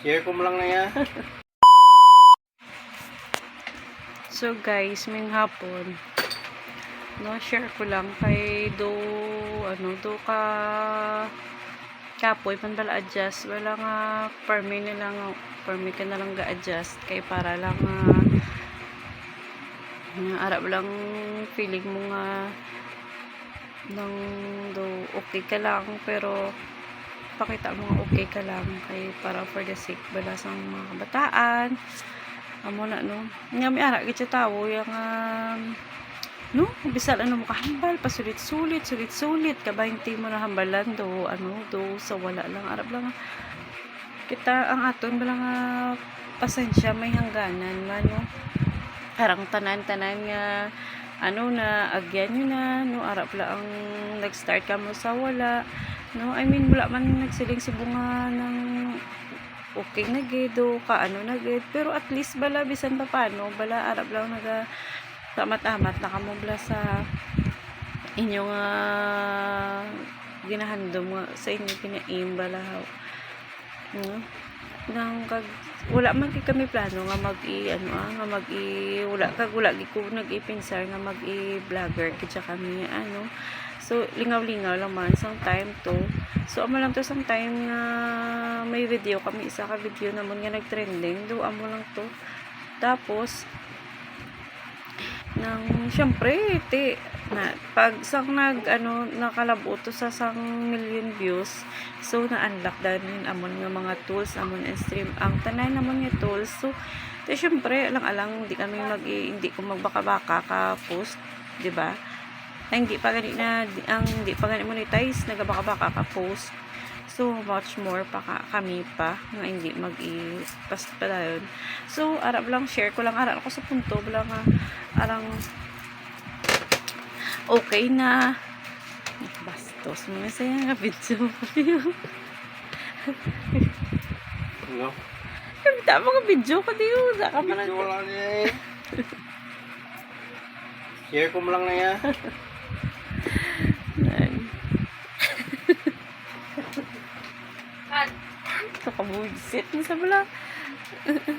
Share ko mo lang na yan. So guys, may hapon. No, share ko lang kay do ano do ka kapoy pandala adjust wala nga permi na lang permi ka na lang ga-adjust kay para lang nga nga arap lang feeling mo nga nang do okay ka lang pero pakita mo okay ka lang kay para for the sake bala sa mga kabataan. Amo na no? Nga may ara gid tawo yang um, no? Bisal ano mo kahambal pasulit-sulit sulit-sulit kabayin mo na hambalan do ano do sa wala lang arab lang kita ang aton bala nga pasensya may hangganan man no? Karang tanan-tanan nga ano na agyan yun na no? Arab lang ang nag-start ka mo sa wala no I mean wala man nagsiling si bunga ng okay na gid o ka ano na gid. Pero at least bala bisan pa paano bala arab lang naga tamat-amat nakamubla sa inyong uh, ginahandom nga sa inyong pinaim bala no? Nang kag wala man kay kami plano nga mag i ano ah, nga mag i wala kag wala gi ko nag nga mag i vlogger kitsa kami ano so lingaw-lingaw lang man sang time to. So amo lang to sang time nga may video kami isa ka video namon nga nagtrending. Do amo lang to. Tapos nang syempre ti na pag sang nag ano nakalabo to sa sang million views so na-unlock din amon nga mga tools amon and stream. Ang tanan namon nga tools so ti syempre lang alang hindi kami mag hindi ko magbaka-baka ka post di ba ay, hindi pa gani na ang hindi pa gani monetize nagabaka-baka ka post so much more pa ka, kami pa nga hindi mag i pas pa dayon so arab lang share ko lang arab ako sa punto bala nga arang okay na bastos mo masaya nga video No? Tama nga video ko diyo. Video lang niya eh. Share ko mo lang na yan. Ito ka buwisit mo sa bala.